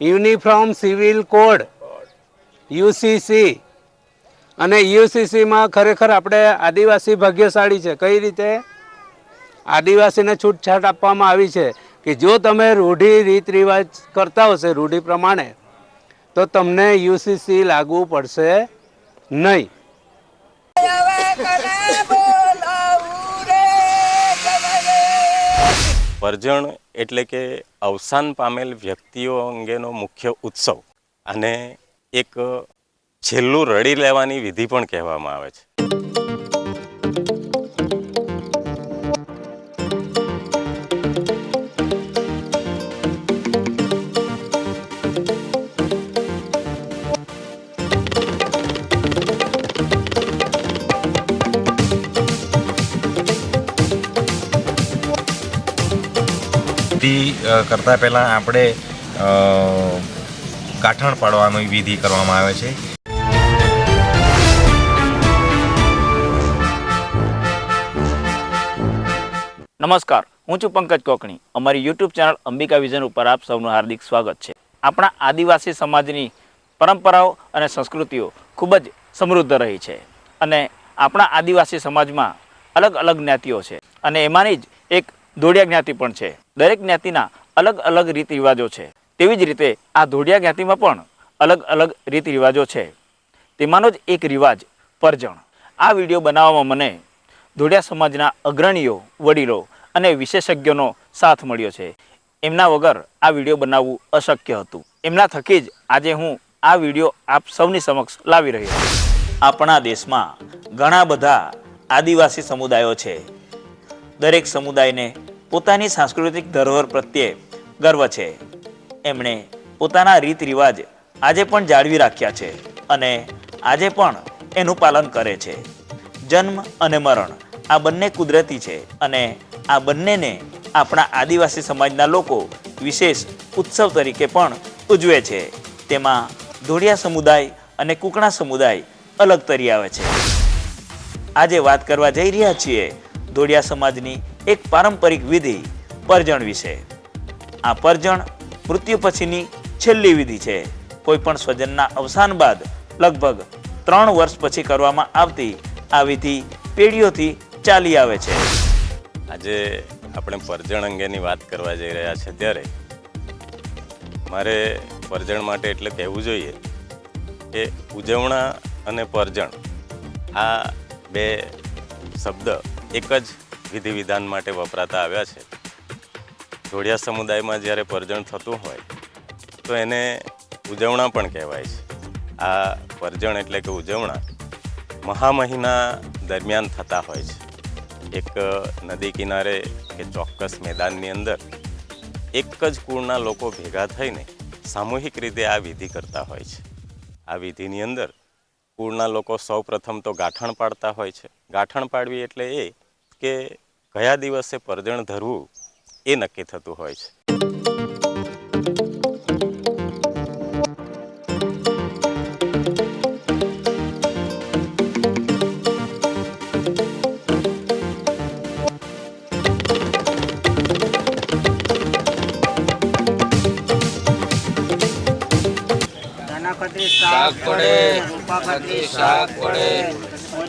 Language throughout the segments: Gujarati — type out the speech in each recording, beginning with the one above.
Uniform civil code, UCC. અને યુસીસીમાં ખરેખર આપણે આદિવાસી ભાગ્યશાળી છે. કઈ રીતે? આદિવાસીને છૂટછાટ આપવામાં આવી છે કે જો તમે રૂઢિ રીત રિવાજ કરતા હશે રૂઢિ પ્રમાણે, તો તમને યુસીસી લાગુ પડશે નહીં. વર્જણ એટલે કે અવસાન પામેલ વ્યક્તિઓ અંગેનો મુખ્ય ઉત્સવ અને એક છેલ્લું રડી લેવાની વિધિ પણ કહેવામાં આવે છે. કરતા પહેલાં આપણે ગાંઠણ પાડવાની વિધિ કરવામાં આવે છે. નમસ્કાર, હું છું પંકજ કોકણી. અમારી યુટ્યુબ ચેનલ અંબિકા વિઝન ઉપર આપ સૌનું હાર્દિક સ્વાગત છે. આપણા આદિવાસી સમાજની પરંપરાઓ અને સંસ્કૃતિઓ ખૂબ જ સમૃદ્ધ રહી છે અને આપણા આદિવાસી સમાજમાં અલગ અલગ જ્ઞાતિઓ છે અને એમાંની જ એક ધોડિયા જ્ઞાતિ પણ છે. દરેક જ્ઞાતિના અલગ અલગ રીત રિવાજો છે. તેવી જ રીતે આ ધોડિયા જ્ઞાતિમાં પણ અલગ અલગ રીત રિવાજો છે. તેમાંનો જ એક રિવાજ પરજણ. આ વીડિયો બનાવવામાં મને ધોડિયા સમાજના અગ્રણીઓ, વડીલો અને વિશેષજ્ઞોનો સાથ મળ્યો છે. એમના વગર આ વીડિયો બનાવવું અશક્ય હતું. એમના થકી જ આજે હું આ વીડિયો આપ સૌની સમક્ષ લાવી રહ્યો છું. આપણા દેશમાં ઘણા બધા આદિવાસી સમુદાયો છે. દરેક સમુદાયને પોતાની સાંસ્કૃતિક ધરોહર પ્રત્યે ગર્વ છે. એમણે પોતાના રીત રિવાજ આજે પણ જાળવી રાખ્યા છે અને આજે પણ એનું પાલન કરે છે. જન્મ અને મરણ આ બંને કુદરતી છે અને આ બંનેને આપણા આદિવાસી સમાજના લોકો વિશેષ ઉત્સવ તરીકે પણ ઉજવે છે. તેમાં ધોળિયા સમુદાય અને કુકણા સમુદાય અલગ તરી આવે છે. આજે વાત કરવા જઈ રહ્યા છીએ ધોળિયા સમાજની એક પારંપરિક વિધિ પરજણ વિશે. આ પરજણ મૃત્યુ પછીની છેલ્લી વિધિ છે. કોઈ પણ સ્વજનના અવસાન બાદ લગભગ ત્રણ વર્ષ પછી કરવામાં આવતી આ વિધિ પેઢીઓથી ચાલી આવે છે. આજે આપણે પરજણ અંગેની વાત કરવા જઈ રહ્યા છે ત્યારે મારે પરજણ માટે એટલે કહેવું જોઈએ કે ઉજવણા અને પરજણ આ બે શબ્દ એક જ વિધિ વિધાન માટે વપરાતા આવ્યા છે. જોડિયા સમુદાયમાં જ્યારે પરજણ થતું હોય, તો એને ઉજવણા પણ કહેવાય છે. આ પરજણ એટલે કે ઉજવણા મહામહિના દરમિયાન થતા હોય છે. એક નદી કિનારે કે ચોક્કસ મેદાનની અંદર એક જ કુળના લોકો ભેગા થઈને સામૂહિક રીતે આ વિધિ કરતા હોય છે. આ વિધિની અંદર કુળના લોકો સૌ પ્રથમ તો ગાંઠણ પાડતા હોય છે. ગાંઠણ પાડવી એટલે એ કે કયા દિવસે પરજણ ધરવું એ નક્કી થતું હોય છે. શાક પડે શાક પડે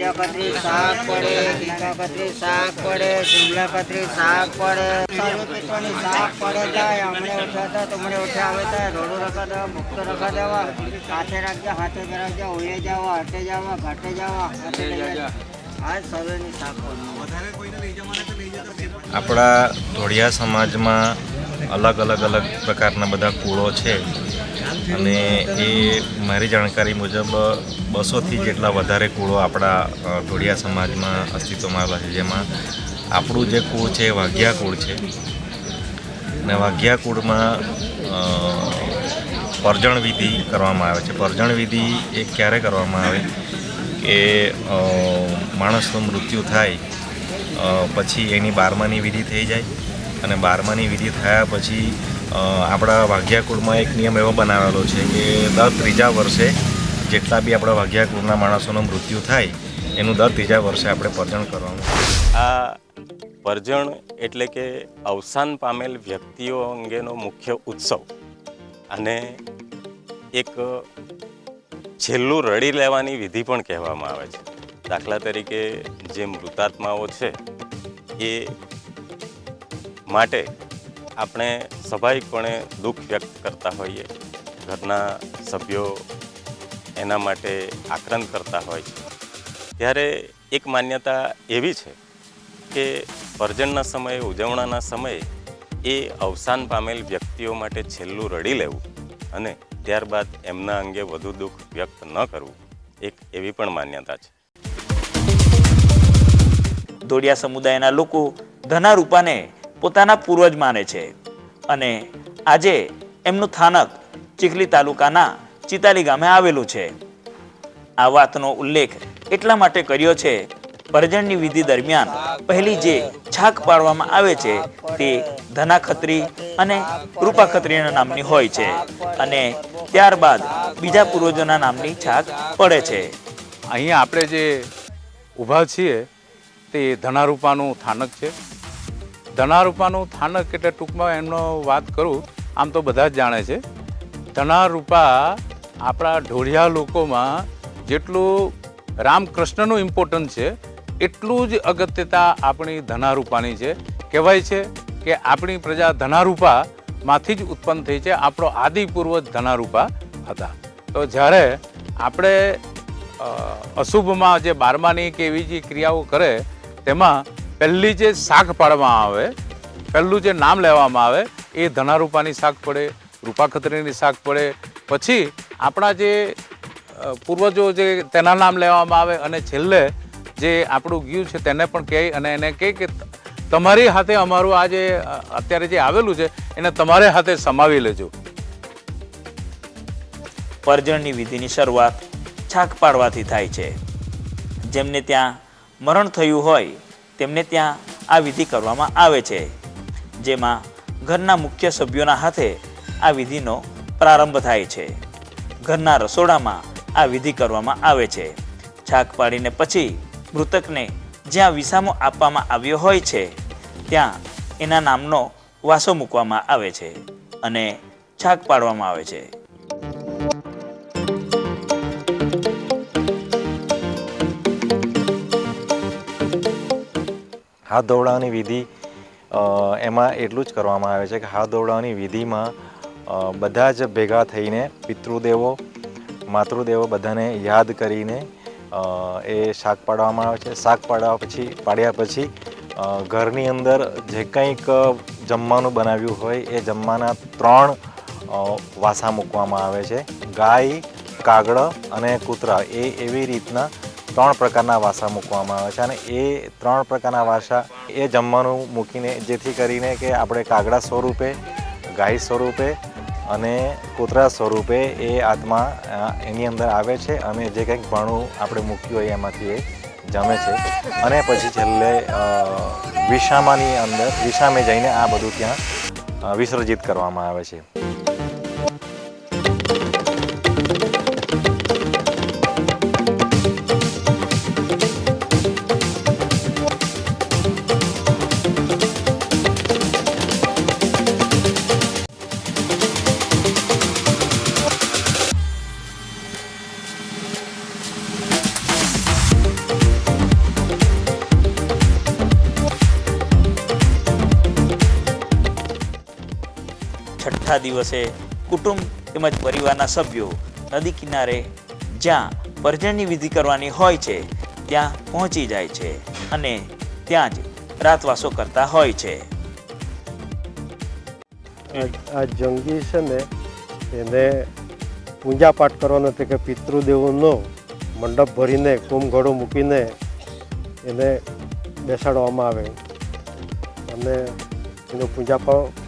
મોજા શાક પડે ગીકા કતરી શાક પડે શિમલા કતરી શાક પડે. સારું શાક પડે જાય હમણે ઉઠ્યા તો હમણે ઉઠ્યા આવે તા રોડો રખા દેવા મુક્ત રખા દેવા હાથે રાખજો હાથે રાખજો ઓયે જવા હાથે જવા ઘાટે જવા હાથે આ સર્વેની શાક પડે. આપણા ધોળિયા સમાજમાં અલગ અલગ અલગ પ્રકારના બધા કુળો છે. અને એ મારી જાણકારી મુજબ બસોથી જેટલા વધારે કુળો આપણા ઢોળિયા સમાજમાં, અસ્તિત્વમાં આવેલા છે, જેમાં આપણું જે કુળ છે એ વાઘિયા કુળ છે. અને વાઘિયા કુળમાં પરજણ વિધિ કરવામાં આવે છે. પરજણ વિધિ એ ક્યારે કરવામાં આવે? કે માણસનું મૃત્યુ થાય પછી એની બારમાની વિધિ થઈ જાય અને બારમાની વિધિ થયા પછી આપણા વાઘિયા કુળમાં એક નિયમ એવો બનાવેલો છે કે દર ત્રીજા વર્ષે જેટલા બી આપણા વાઘ્યાકુળના માણસોનું મૃત્યુ થાય, એનું દર ત્રીજા વર્ષે આપણે પરજણ કરવાનું. આ પરજણ એટલે કે અવસાન પામેલ વ્યક્તિઓ અંગેનો મુખ્ય ઉત્સવ અને એક છેલ્લું રડી લેવાની વિધિ પણ કહેવામાં આવે છે. દાખલા તરીકે જે મૃતાત્માઓ છે, એ માટે આપણે સ્વાભાવિકપણે દુઃખ વ્યક્ત કરતા હોઈએ ઘરના સભ્યો એના માટે આક્રંદ કરતા હોય છે. ત્યારે એક માન્યતા એવી છે કે વર્જનના સમયે, ઉજવણાના સમયે એ અવસાન પામેલ વ્યક્તિઓ માટે છેલ્લું રડી લેવું અને ત્યારબાદ એમના અંગે વધુ દુઃખ વ્યક્ત ન કરવું એક એવી પણ માન્યતા છે. ધોડિયા સમુદાયના લોકો ધના રૂપાને પોતાના પૂર્વજ માને છે. અને આજે એમનું સ્થાનક ચીખલી તાલુકાના ચિતાલી ગામે આવેલું છે. આ વાતનો ઉલ્લેખ એટલા માટે કર્યો છે પરજણની વિધિ દરમિયાન પહેલી જે છાક પાડવામાં આવે છે, તે ધના ખત્રી અને રૂપા ખત્રીના નામની હોય છે અને ત્યારબાદ બીજા પૂર્વજોના નામની છાક પડે છે. અહીંયા આપણે જે ઊભા છીએ, તે ધનારૂપાનું થાનક છે. ધનારૂપાનું થાનક એટલે ટૂંકમાં એમનો વાત કરું, આમ તો બધા જ જાણે છે. ધનારૂપા આપણા ઢોળિયા લોકોમાં જેટલું રામકૃષ્ણનું ઇમ્પોર્ટન્સ છે, એટલું જ અગત્યતા આપણી ધનારૂપાની છે. કહેવાય છે કે આપણી પ્રજા ધનારૂપામાંથી જ ઉત્પન્ન થઈ છે. આપણો આદિપૂર્વજ ધનારૂપા હતા. તો જ્યારે આપણે અશુભમાં જે બારમાની કે એવી જે ક્રિયાઓ કરે, તેમાં પહેલી જે શાક પાડવામાં આવે, પહેલું જે નામ લેવામાં આવે, એ ધનારૂપાની શાક પડે, રૂપા ખત્રીની શાક પડે. પછી આપણા જે પૂર્વજો જે તેના નામ લેવામાં આવે અને છેલ્લે જે આપણું ગયું છે તેને પણ કહે અને એને કહે કે, તમારી હાથે અમારું આ જે અત્યારે જે આવેલું છે, એને તમારે હાથે સમાવી લેજો. પરજણની વિધિની શરૂઆત છાક પાડવાથી થાય છે. જેમને ત્યાં મરણ થયું હોય તેમને ત્યાં આ વિધિ કરવામાં આવે છે. જેમાં ઘરના મુખ્ય સભ્યોના હાથે આ વિધિનો પ્રારંભ થાય છે. ઘરના રસોડામાં આ વિધિ કરવામાં આવે છે. છાક પાડીને પછી મૃતકને જ્યાં વિસામો આપવામાં આવ્યો હોય છે, ત્યાં એના નામનો વાસો મૂકવામાં આવે છે અને છાક પાડવામાં આવે છે. હાથ ધોવડાવવાની વિધિ એમાં એટલું જ કરવામાં આવે છે કે હાથ ધોવડાવવાની વિધિમાં બધા જ ભેગા થઈને પિતૃદેવો, માતૃદેવો બધાને યાદ કરીને એ શાક પાડવામાં આવે છે. શાક પાડવા પછી, પાડ્યા પછી ઘરની અંદર જે કંઈક જમવાનું બનાવ્યું હોય એ જમવાના ત્રણ વાસા મૂકવામાં આવે છે. ગાય કાગડ અને કૂતરા એ એવી રીતના ત્રણ પ્રકારના વાસા મૂકવામાં આવે છે અને એ ત્રણ પ્રકારના વાસા એ જમવાનું મૂકીને જેથી કરીને કે આપણે કાગડા સ્વરૂપે, ગાય સ્વરૂપે અને કૂતરા સ્વરૂપે એ આત્મા એની અંદર આવે છે અને જે કંઈક ભાણું આપણે મૂક્યું હોય એમાંથી એ જમે છે. અને પછી છેલ્લે વિશામાની અંદર વિશામે જઈને આ બધું ત્યાં વિસર્જિત કરવામાં આવે છે. છઠ્ઠા દિવસે કુટુંબ તેમજ પરિવારના સભ્યો નદી કિનારે જ્યાં પરજણની વિધિ કરવાની હોય છે, ત્યાં પહોંચી જાય છે અને ત્યાં જ રાતવાસો કરતા હોય છે. આ- જંગી છે ને, એને પૂજા પાઠ કરવાનો એટલે કે પિતૃદેવોનો મંડપ ભરીને, કુંભઘડો મૂકીને એને બેસાડવામાં આવે. અને એનો પૂજા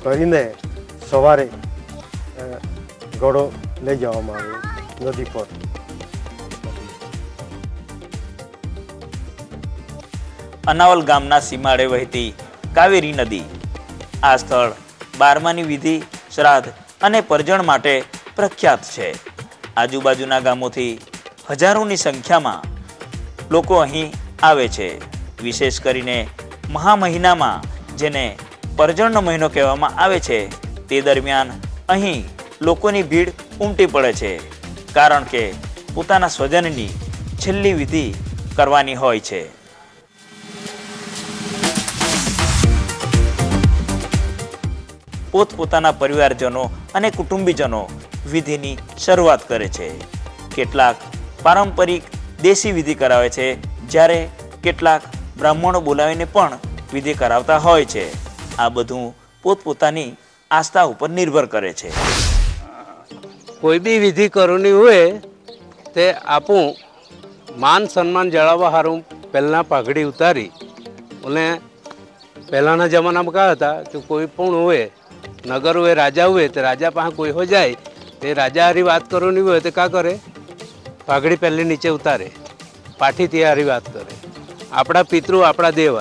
કરીને સવારે ઘોડો લઈ જવામાં આવ્યો, નદી પર. અનાવલ ગામના સીમાડે વહેતી કાવેરી નદી, આ સ્થળ બારમાની વિધિ, શ્રાદ્ધ અને પરજણ માટે પ્રખ્યાત છે. આજુબાજુના ગામોથી હજારોની સંખ્યામાં લોકો અહીં આવે છે. વિશેષ કરીને મહા મહિનામાં જેને પરજણનો મહિનો કહેવામાં આવે છે તે દરમિયાન અહીં લોકોની ભીડ ઉમટી પડે છે. કારણ કે પોતાના સ્વજનની છેલ્લી વિધિ કરવાની હોય છે. પોતપોતાના પરિવારજનો અને કુટુંબીજનો વિધિની શરૂઆત કરે છે. કેટલાક પારંપરિક દેશી વિધિ કરાવે છે, જ્યારે કેટલાક બ્રાહ્મણો બોલાવીને પણ વિધિ કરાવતા હોય છે. આ બધું પોતપોતાની આસ્થા ઉપર નિર્ભર કરે છે. કોઈ બી વિધિ કરવાની હોય, તે આપું માન સન્માન જાળવવા સારું પહેલાં પાઘડી ઉતારી. અને પહેલાંના જમાનામાં કહા હતા કે કોઈ પણ હોય, નગર હોય, રાજા હોય, તો રાજા પાસે કોઈ હો જાય, તે રાજા હારી વાત કરવાની હોય, તો કા કરે? પાઘડી પહેલી નીચે ઉતારે. પાઠીથી હારી વાત કરે. આપણા પિતૃ, આપણા દેવ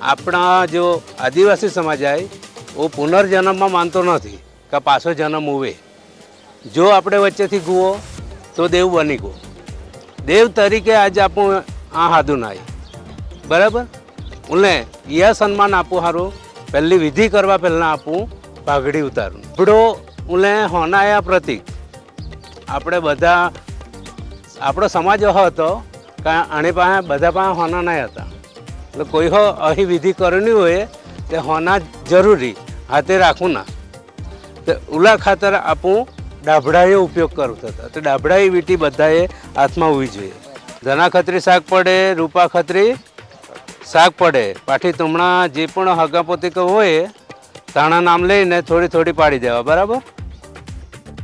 આપણા જો આદિવાસી સમાજ હોય वो પુનર્જન્મમાં માનતો નથી કે પાછો જન્મ ઉવે. જો આપણે વચ્ચેથી ગુઓ તો દેવ બની ગયો. દેવ તરીકે આજે આપણું આ હાદું નાય. બરાબર? ઉલે યા સન્માન આપું સારું પહેલી વિધિ કરવા પહેલાં આપું પાઘડી ઉતારું. આપણો ઉલે હોનાયા પ્રતિક. આપણે બધા, આપણો સમાજ એવો હતો કે આની પાસે બધા પાસે હોના નહીં હતા. એટલે કોઈ હો અહીં વિધિ કરવાની હોય તે હોના જરૂરી, હાથે રાખવું ના. તો ઉલા ખાતર આપું, ડાભડાએ ઉપયોગ કરતો થતા તો ડાભડાએ વીટી બધાએ હાથમાં હોવી જોઈએ. ધના ખત્રી શાક પડે, રૂપા ખત્રી શાક પડે. પાઠી તમણા જે પણ હગા પોતિક હોય તાણા નામ લઈને થોડી થોડી પાડી દેવા, બરાબર?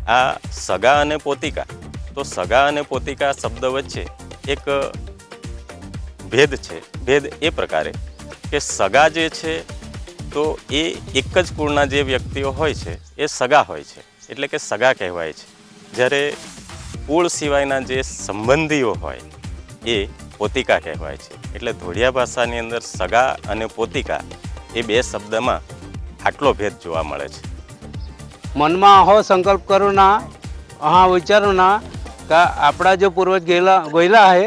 આ સગા અને પોતિકા, તો સગા અને પોતિકા શબ્દ વચ્ચે એક ભેદ છે. ભેદ એ પ્રકારે કે સગા જે છે તો એ એક જ કુળના જે વ્યક્તિઓ હોય છે, એ સગા હોય છે. એટલે કે સગા કહેવાય છે. જ્યારે કુળ સિવાયના જે સંબંધીઓ હોય, એ પોતિકા કહેવાય છે. એટલે ધોળિયા ભાષાની અંદર સગા અને પોતિકા એ બે શબ્દમાં આટલો ભેદ જોવા મળે છે. મનમાં અહો સંકલ્પ કરું ના અહા વિચારું ના કે આપણા જો પૂર્વજ ગયેલા ગયેલા હે,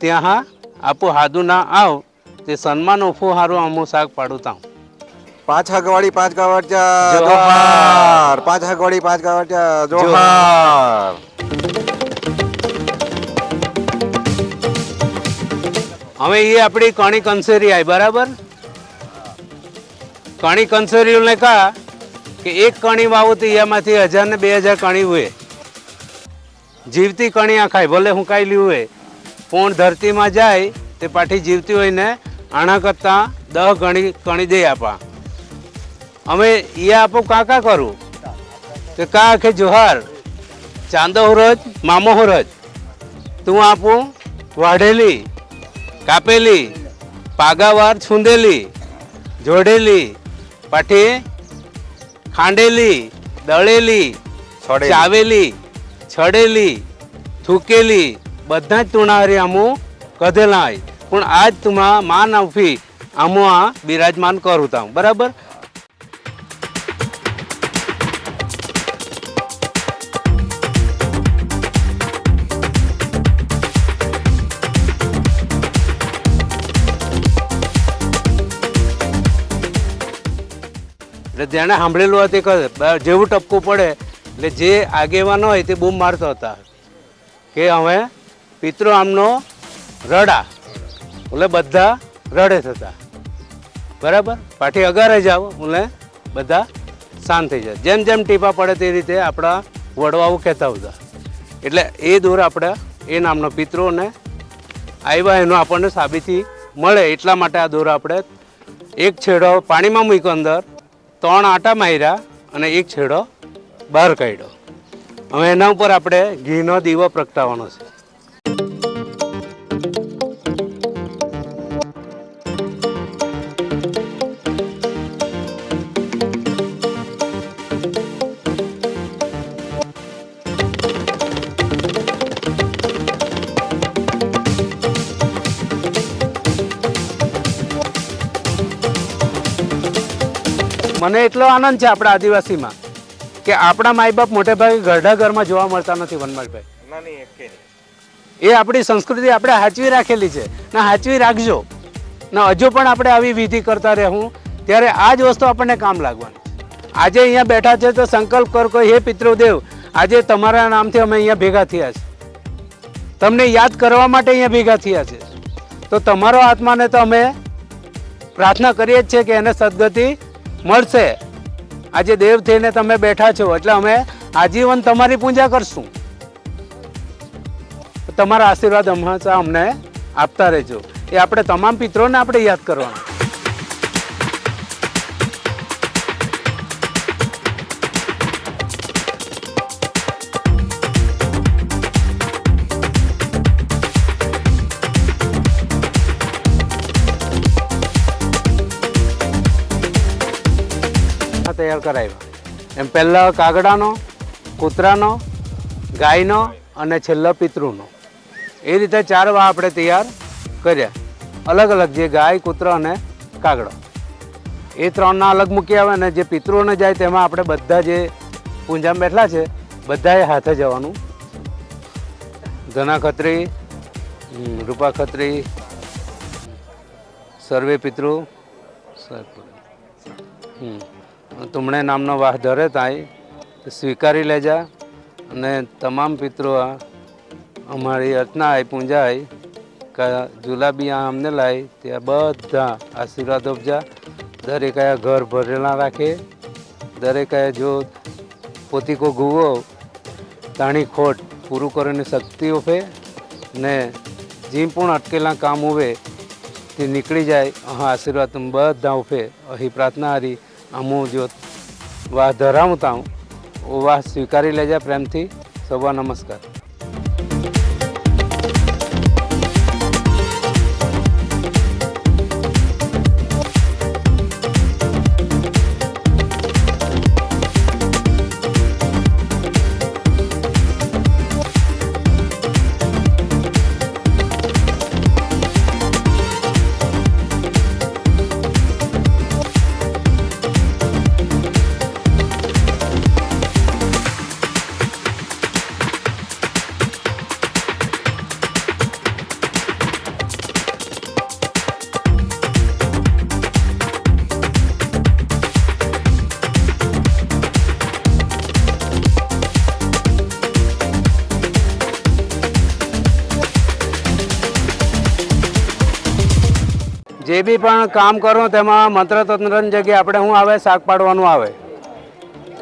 ત્યાં આપો હાદું ના આવ, તે સન્માન ઓફો હારું અમું શાક પાડું તાઉં. પાંચ હગવાડી પાંચ ગાવડિયા જોહાર. જોહાર. પાંચ હગવાડી પાંચ ગાવડિયા જોહાર. હવે એ આપણી કણી કંસેરી આવી બરાબર? કણી કંસેરીઓને કહા કે એક કણી વાવો તો એમાંથી હજાર ને બે હજાર કણી હોય જીવતી કણી આ ખાય ભલે હું કાંઈ લ્યું હોય પણ ધરતીમાં જાય તે પાઠી જીવતી હોય ને આના કરતાં દહ ગણી કણી દઈ આપા. અમે એ આપો કાં કાં કરું. કે કા આખે જોહાર ચાંદો હોરજ મામો હોરજ તું આપું વાઢેલી કાપેલી પાગાવાર છૂંદેલી જોડેલી પાઠી ખાંડેલી દળેલી. ચાવેલી છડેલી થૂકેલી બધા જ તુણારી આમું કધેલા હોય પણ આજ તુમા માન આવફી આમું આ બિરાજમાન કરું તા બરાબર? એટલે જેણે સાંભળેલું હોય તે કહે જેવું ટપકું પડે, એટલે જે આગેવાનો હોય તે બૂમ મારતા હતા. કે હવે પિતૃ આમનો રડા. એટલે બધા રડે થતા. બરાબર? પાઠી અગારે જાઓ એટલે બધા શાંત થઈ જાય. જેમ જેમ ટીપા પડે તે રીતે આપણા વડવાઓ કહેતા હતા. એટલે એ દૂર આપણે એ નામનો પિતૃને આવ્યા એનો આપણને સાબિતી મળે. એટલા માટે આ દોર આપણે એક છેડો પાણીમાં મૂક્યો અંદર. ત્રણ આટા માર્યા અને એક છેડો બહાર કાઢ્યો. હવે એના ઉપર આપણે ઘીનો દીવો પ્રગટાવવાનો છે. મને એટલો આનંદ છે આપણા આદિવાસીમાં કે આપણા માય બાપ મોટે ભાગે ગરડા ઘરમાં જોવા મળતા નથી વનમાળભાઈ એ આપણી સંસ્કૃતિ આપણે સાચવી રાખેલી છે. ને સાચવી રાખજો. ને હજુ પણ આપણે આવી વિધિ કરતા રહેવું. ત્યારે આ જ વસ્તુ આપણને કામ લાગવાની. આજે અહીંયા બેઠા છે તો સંકલ્પ કરો કે હે પિતૃદેવ આજે તમારા નામથી અમે અહીંયા ભેગા થયા છે. તમને યાદ કરવા માટે અહીંયા ભેગા થયા છે. તો તમારો આત્માને તો અમે પ્રાર્થના કરીએ જ છે કે એને સદગતિ મળશે. આજે દેવ થઈને તમે બેઠા છો, એટલે અમે આજીવન તમારી પૂજા કરશું. તમારા આશીર્વાદ હંમેશા અમને આપતા રહેજો. એ આપણે તમામ પિત્રોને આપણે યાદ કરવાના. તૈયાર કરાવ્યા. એમ પહેલાં કાગડાનો, કૂતરાનો, ગાયનો અને છેલ્લા પિતૃનો. એ રીતે ચાર વા આપણે તૈયાર કર્યા. અલગ અલગ જે ગાય, કૂતરો અને કાગડો. એ ત્રણના અલગ મૂકી આવે અને જે પિતૃઓને જાય તેમાં આપણે બધા જે પૂંજામાં બેઠલા છે, બધાએ હાથે જવાનું. ધના ખત્રી રૂપા ખત્રી સર્વે પિતૃ સર હમ. તુમણે નામનો વાહ ધરે તાય સ્વીકારી લેજા. અને તમામ પિતૃ આ અમારી અર્ચના આય પૂંજા આય કા જુલાબી આ અમને લાય ત્યાં બધા આશીર્વાદ ઉપજા. દરેક આયા ઘર ભરેલા રાખે. દરેક જો પોતીકો ગુવો, તાણી ખોટ પૂરું કરીને શક્તિ ઓફે ને જે પણ અટકેલા કામ ઉભે તે નીકળી જાય હા આશીર્વાદ બધા ઉફે અહીં પ્રાર્થના હારી. અમુ જો વાહ ધરાવતા હું વાહ સ્વીકારી લેજા પ્રેમથી. સવા નમસ્કાર. જે બી પણ કામ કરો તેમાં મંત્ર તંત્રની જગ્યાએ આપણે શું આવે? શાક પાડવાનું આવે.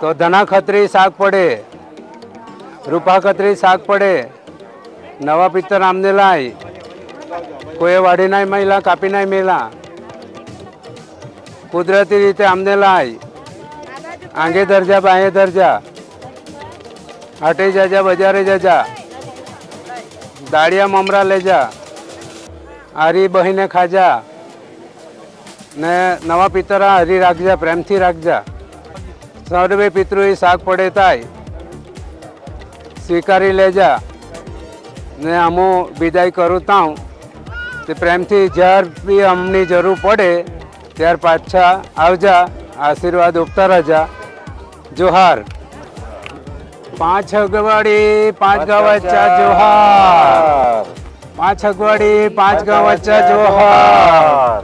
તો ધના ખત્રી શાક પડે રૂપા ખત્રી શાક પડે, નવા પિત્તર આમને લાય કોઈ વાડી નાય મહિલા કાપી નાય મેલા કુદરતી રીતે આમને લાય. આંગે દરજા બાંગે દરજા. હાટે જાજા, બજારે જાજા. દાળિયા, મમરા લેજા. આરી બહીને ખાજા. ને નવા પિતરા હરી રાખજા પ્રેમથી રાખજા. સર્વે પિતૃ શાક પડે તાય સ્વીકારી લેજા. ને અમુ વિદાય કરું તાઉં તે પ્રેમથી જ્યાર બી અમની જરૂર પડે ત્યાર પાછા આવજા આશીર્વાદ ઉપતા રહેજા. જોહાર. પાંચ અગવાડી પાંચ ગવચ્ચા જોહાર. પાંચ અગવાડી પાંચ ગવચ્ચા જોહાર.